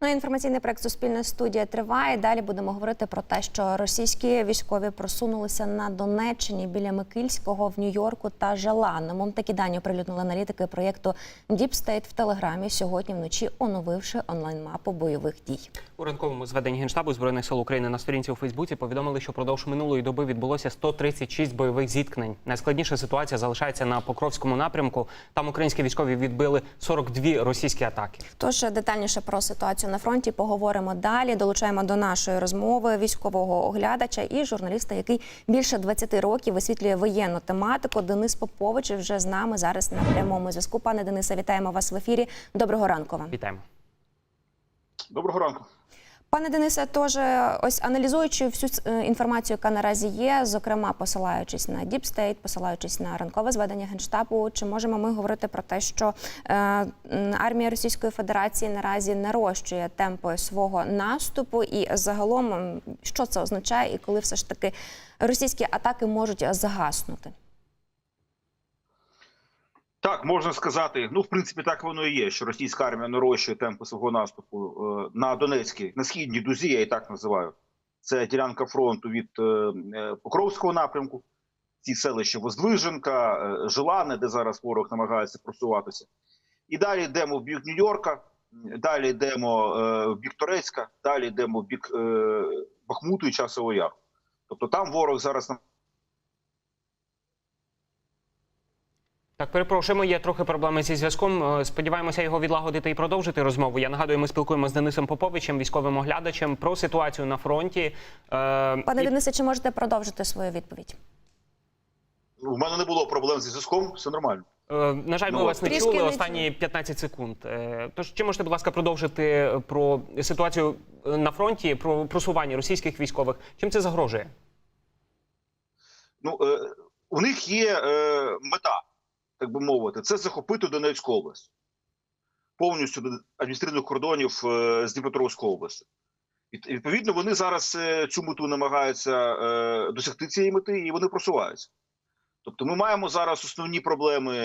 Ну, інформаційний проект Суспільна студія триває. Далі будемо говорити про те, що російські військові просунулися на Донеччині біля Микильського в Нью-Йорку та Жаланному. Такі дані оприлюднили аналітики проєкту Deep State в Телеграмі сьогодні вночі, оновивши онлайн-мапу бойових дій. У ранковому зведенні Генштабу Збройних сил України на сторінці у Фейсбуці повідомили, що продовж минулої доби відбулося 136 бойових зіткнень. Найскладніша ситуація залишається на Покровському напрямку. Там українські військові відбили 42 російські атаки. Тож детальніше про ситуацію на фронті поговоримо далі. Долучаємо до нашої розмови військового оглядача і журналіста, який більше 20 років висвітлює воєнну тематику. Денис Попович вже з нами зараз на прямому зв'язку. Пане Денисе, вітаємо вас в ефірі. Доброго ранку вам. Вітаємо. Доброго ранку. Пане Денисе, тож ось аналізуючи всю е, інформацію, яка наразі є, зокрема посилаючись на State, посилаючись на ранкове зведення генштабу, чи можемо ми говорити про те, що е, армія Російської Федерації наразі нарощує темпи свого наступу, і загалом що це означає, і коли все ж таки російські атаки можуть загаснути? Так, можна сказати, ну в принципі, так воно і є, що російська армія нарощує темпи свого наступу е, на Донецькій, на східній дузі, я і так називаю. Це ділянка фронту від е, е, Покровського напрямку, ці селища Воздвиженка, е, Желане, де зараз ворог намагається просуватися. І далі йдемо в бік Нью-Йорка, далі йдемо в бік Торецька, далі йдемо в бік Бахмуту і Часового Яру. Тобто там ворог зараз Так, перепрошуємо, є трохи проблеми зі зв'язком. Е, Сподіваємося його відлагодити і продовжити розмову. Я нагадую, ми спілкуємося з Денисом Поповичем, військовим оглядачем, про ситуацію на фронті. Е, Пане і- Денисе, чи можете продовжити свою відповідь? у мене не було проблем зі зв'язком, все нормально. Е, На жаль, ми Ну, вас не чули останні 15 секунд. Е, Тож чи можете, будь ласка, продовжити про ситуацію на фронті, про просування російських військових? Чим це загрожує? Ну, е, у них є е, мета, так би мовити, це захопити Донецьку область повністю до адміністративних кордонів е, з Дніпропетровської області. І, відповідно, вони зараз е, цю мету намагаються е, досягти цієї мети, і вони просуваються. Тобто, ми маємо зараз основні проблеми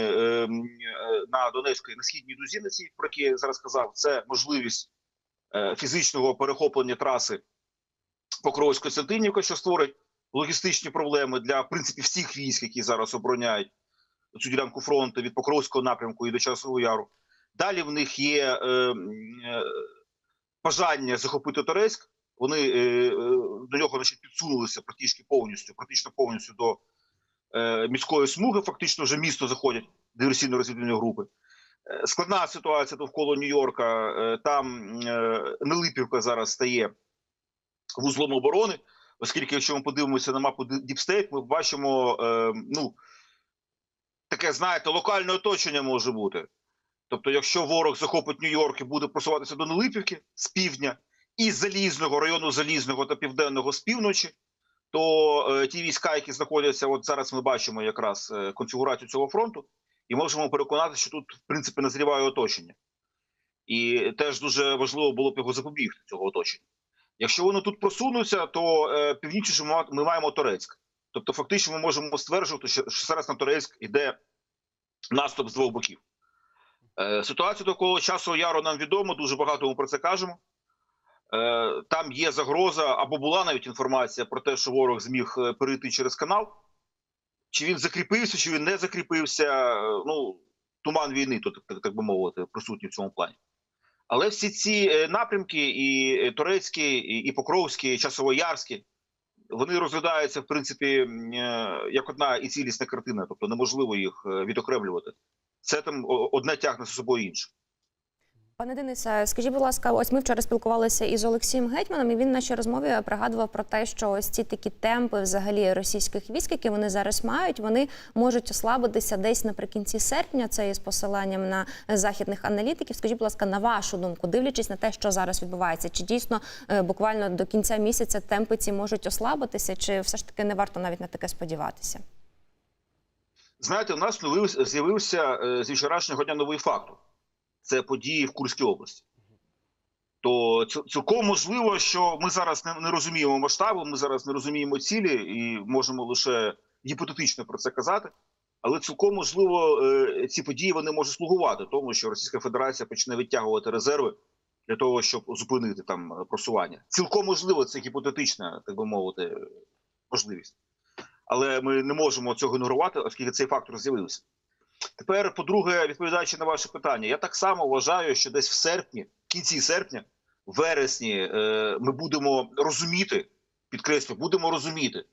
на Донецькій на східній дузі, на цій, про які я зараз казав, це можливість фізичного перехоплення траси Покровської Сантинівка, що створить логістичні проблеми для в принципі всіх військ, які зараз обороняють цю ділянку фронту від Покровського напрямку і до Часового Яру. Далі в них є е, е, бажання захопити Торецьк. Вони е, е, до нього значить, підсунулися практично повністю, практично повністю до е, міської смуги. Фактично вже місто заходять диверсійно-розвідувальні групи. Е, Складна ситуація довкола Нью-Йорка. Е, Там е, Нелипівка зараз стає вузлом оборони оскільки, якщо ми подивимося на мапу State, ми бачимо е, ну, таке, знаєте, локальне оточення може бути. Тобто, якщо ворог захопить Нью-Йорк і буде просуватися до Нелипівки з півдня, і залізного району залізного та південного з півночі, то е, ті війська, які знаходяться, от зараз ми бачимо якраз е, конфігурацію цього фронту, і можемо переконати, що тут, в принципі, назріває оточення. І теж дуже важливо було б його запобігти, цього оточення. Якщо вони тут просунуться, то е, північніше ми маємо Торецьк. Тобто, фактично, ми можемо стверджувати, що, зараз на Торецьк йде наступ з двох боків. Е, ситуація такого часу яру нам відома, дуже багато ми про це кажемо. Е, там є загроза, або була навіть інформація про те, що ворог зміг е, перейти через канал. Чи він закріпився, чи він не закріпився. ну, туман війни, то так, так, би мовити, присутній в цьому плані. Але всі ці напрямки, і Турецький, і, і Покровський, і Часовоярський, вони розглядаються, в принципі, е, як одна і цілісна картина, тобто неможливо їх е, відокремлювати. Це там одне тягне за собою інше. Пане Денисе, скажіть, будь ласка, ось ми вчора спілкувалися із Олексієм Гетьманом, і він в нашій розмові пригадував про те, що ось ці такі темпи взагалі російських військ, які вони зараз мають, вони можуть ослабитися десь наприкінці серпня. Це із посиланням на західних аналітиків. Скажіть, будь ласка, на вашу думку, дивлячись на те, що зараз відбувається, чи дійсно е, буквально до кінця місяця темпи ці можуть ослабитися, чи все ж таки не варто навіть на таке сподіватися? Знаєте, у нас з'явився е, зі вчорашнього дня новий фактор. Це події в Курській області. То цілком можливо, що ми зараз не, не розуміємо масштабу, ми зараз не розуміємо цілі і можемо лише гіпотетично про це казати. Але цілком можливо, е, ці події вони можуть слугувати тому, що Російська Федерація почне відтягувати резерви для того, щоб зупинити там просування. Цілком можливо, це гіпотетична, так би мовити, можливість. Але ми не можемо цього ігнорувати, оскільки цей фактор з'явився. Тепер, по-друге, відповідаючи на ваше питання, я так само вважаю, що десь в серпні, в кінці серпня, в вересні, е, ми будемо розуміти, підкреслю, будемо розуміти,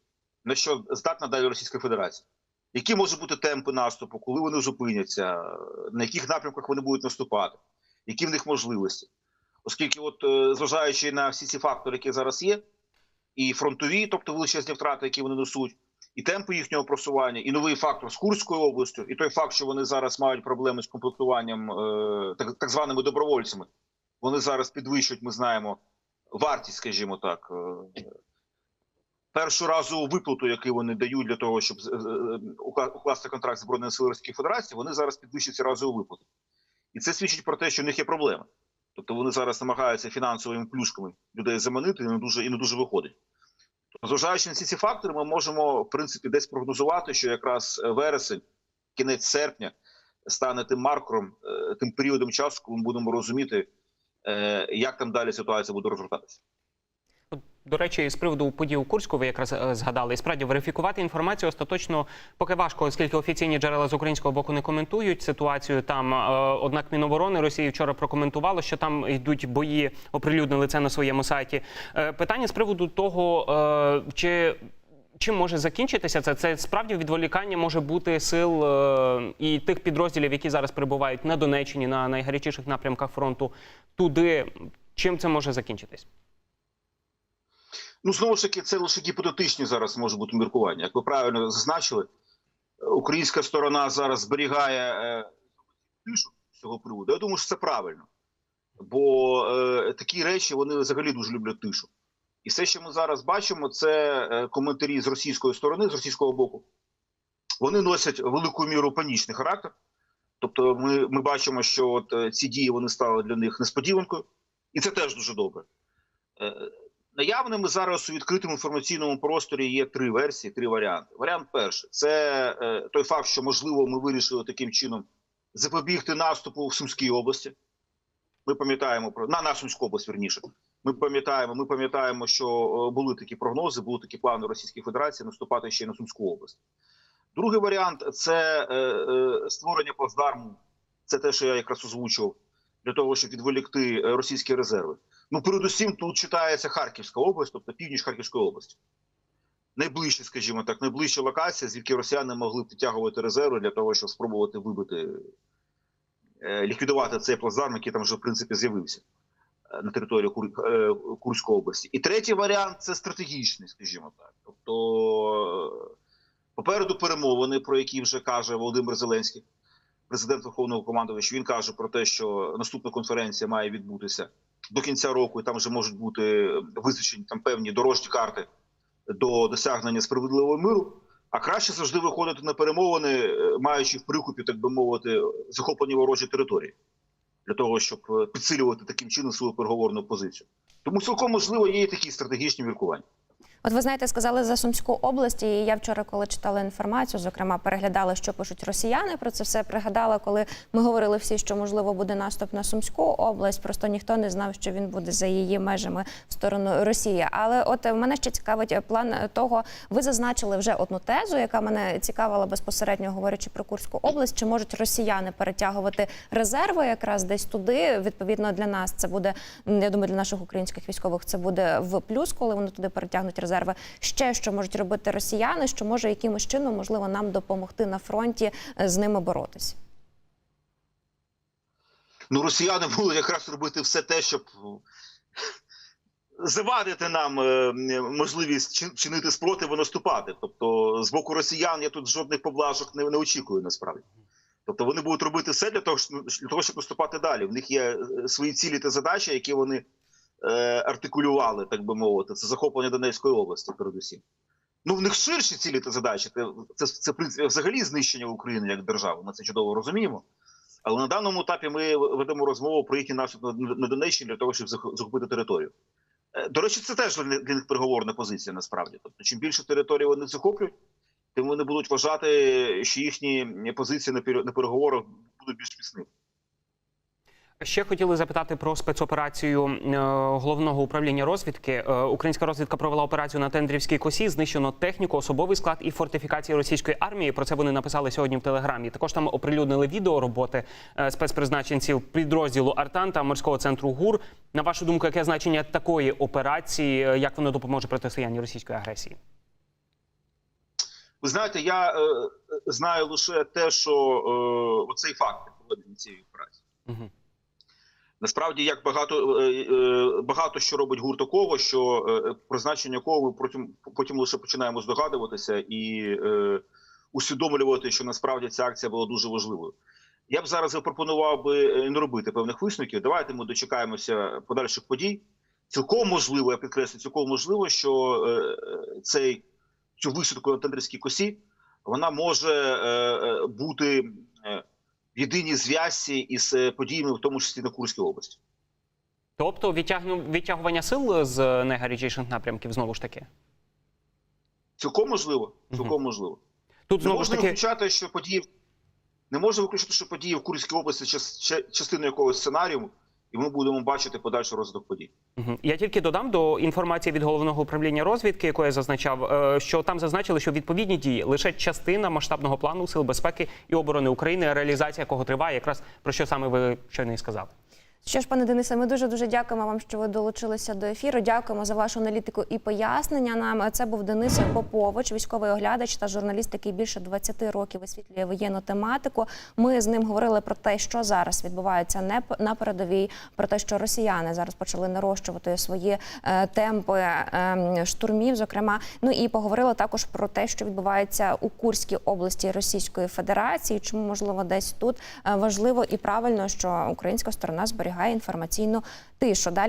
на що здатна далі Російська Федерація. Які можуть бути темпи наступу, коли вони зупиняться, на яких напрямках вони будуть наступати, які в них можливості? Оскільки, от е, зважаючи на всі ці фактори, які зараз є, і фронтові, тобто величезні втрати, які вони несуть, і темпи їхнього просування, і новий фактор з Курською областю, і той факт, що вони зараз мають проблеми з комплектуванням е, так, так званими добровольцями, вони зараз підвищують, ми знаємо, вартість, скажімо так, е, першу разову виплату, яку вони дають для того, щоб е, укласти контракт з Збройними силами Російської Федерації, вони зараз підвищують ці разову виплату. І це свідчить про те, що в них є проблеми. Тобто вони зараз намагаються фінансовими плюшками людей заманити, і не дуже, і не дуже виходить. Зважаючи на всі ці фактори, ми можемо, в принципі, десь прогнозувати, що якраз е, вересень, кінець серпня стане тим маркером, е, тим періодом часу, коли ми будемо розуміти, е, як там далі ситуація буде розгортатися. До речі, з приводу подій у Курську ви якраз е, згадали. І справді верифікувати інформацію остаточно поки важко, оскільки офіційні джерела з українського боку не коментують ситуацію там. Е, Однак Міноборони Росії вчора прокоментувало, що там йдуть бої, оприлюднили це на своєму сайті. Е, Питання з приводу того, чи Чим може закінчитися це? Це справді відволікання може бути сил і тих підрозділів, які зараз перебувають на Донеччині, на найгарячіших напрямках фронту, туди. Чим це може закінчитись? Ну, знову ж таки, це лише гіпотетичні зараз може бути міркування. Як ви правильно зазначили, українська сторона зараз зберігає е, тишу з цього приводу. Я думаю, що це правильно. Бо е, такі речі вони взагалі дуже люблять тишу. І все, що ми зараз бачимо, це е, коментарі з російської сторони, з російського боку. Вони носять велику міру панічний характер. Тобто, ми, ми бачимо, що от, е, ці дії вони стали для них несподіванкою, і це теж дуже добре. Наявними зараз у відкритому інформаційному просторі є три версії, три варіанти. Варіант перший це е, той факт, що можливо ми вирішили таким чином запобігти наступу в Сумській області. Ми пам'ятаємо про на, на Сумську область, верніше. Ми пам'ятаємо, ми пам'ятаємо, що е, були такі прогнози, були такі плани Російської Федерації наступати ще й на Сумську область. Другий варіант це е, е, створення плацдарму. Це те, що я якраз озвучував, для того, щоб відволікти е, російські резерви. Ну, передусім, тут читається Харківська область, тобто північ Харківської області. Найближча, скажімо так, найближча локація, звідки росіяни могли підтягувати резерви для того, щоб спробувати вибити, е, ліквідувати цей плацдарм, який там вже, в принципі, з'явився е, на території е, Курської області. І третій варіант це стратегічний, скажімо так. Тобто, попереду перемовини, про які вже каже Володимир Зеленський, президент Верховного командувача, він каже про те, що наступна конференція має відбутися до кінця року, і там вже можуть бути визначені там певні дорожні карти до досягнення справедливого миру. А краще завжди виходити на перемовини, е, маючи в прикупі, так би мовити, захоплені ворожі території, для того, щоб е, підсилювати таким чином свою переговорну позицію. Тому цілком можливо є і такі стратегічні міркування. От ви знаєте, сказали за Сумську область, і я вчора, коли читала інформацію, зокрема переглядала, що пишуть росіяни. Про це все пригадала, коли ми говорили всі, що можливо буде наступ на Сумську область. Просто ніхто не знав, що він буде за її межами в сторону Росії. Але от мене ще цікавить план того. Ви зазначили вже одну тезу, яка мене цікавила безпосередньо говорячи про Курську область. Чи можуть росіяни перетягувати резерви якраз десь туди? Відповідно для нас це буде я думаю, для наших українських військових це буде в плюс, коли вони туди перетягнуть резерви. Ще що можуть робити росіяни, що може якимось чином можливо нам допомогти на фронті е, з ними боротися. Ну, росіяни будуть якраз робити все те, щоб завадити нам е, можливість чин- чинити спротив і наступати. Тобто, з боку росіян я тут жодних поблажок не, не очікую насправді. Тобто вони будуть робити все для того, щоб, для того, щоб наступати далі. В них є е, свої цілі та задачі, які вони е, артикулювали, так би мовити. Це захоплення Донецької області, передусім. Ну, в них ширші цілі та задачі. Це, це, це взагалі знищення України як держави. Ми це чудово розуміємо. Але на даному етапі ми ведемо розмову про їхній наступ на, Донеччині для того, щоб зах- захопити територію. Е, До речі, це теж для них переговорна позиція насправді. Тобто, чим більше території вони захоплюють, тим вони будуть вважати, що їхні позиції на переговорах будуть більш міцними. Ще хотіли запитати про спецоперацію е, головного управління розвідки. Е, Українська розвідка провела операцію на Тендрівській косі. Знищено техніку, особовий склад і фортифікації російської армії. Про це вони написали сьогодні в телеграмі. Також там оприлюднили відео роботи е, спецпризначенців підрозділу Артан та морського центру ГУР. На вашу думку, яке значення такої операції? Як воно допоможе протистоянню російської агресії? Ви знаєте, я е, знаю лише те, що е, оцей факт проведення цієї операції. Угу. Насправді, як багато е, е, багато що робить гурт такого, що е, призначення ми потім потім лише починаємо здогадуватися і е, усвідомлювати, що насправді ця акція була дуже важливою. Я б зараз запропонував би е, не робити певних висновків. Давайте ми дочекаємося подальших подій. Цілком можливо, я підкреслю, цілком можливо, що е, цей цю висадку на тендрівській косі вона може е, е, бути е, єдиній зв'язці із е, подіями, в тому числі на Курській області. Тобто відтягну відтягування сил з найгарячіших напрямків знову ж таки. Цілком можливо. Цілком угу. можливо. Тут Не знову ж можна таки виключати, що події не можна виключити, що події в Курській області частиною якогось сценарію, і ми будемо бачити подальший розвиток подій. Я тільки додам до інформації від головного управління розвідки, яку я зазначав, е, що там зазначили, що відповідні дії лише частина масштабного плану сил безпеки і оборони України, реалізація якого триває, якраз про що саме ви щойно і сказали. Що ж, пане Денисе, ми дуже дуже дякуємо вам, що ви долучилися до ефіру. Дякуємо за вашу аналітику і пояснення. Нам це був Денис Попович, військовий оглядач та журналіст, який більше 20 років висвітлює воєнну тематику. Ми з ним говорили про те, що зараз відбувається не на передовій, про те, що росіяни зараз почали нарощувати свої е, темпи е, штурмів. Зокрема, ну і поговорили також про те, що відбувається у Курській області Російської Федерації. Чому можливо десь тут е, важливо і правильно, що українська сторона зберігає інформаційну тишу. Далі.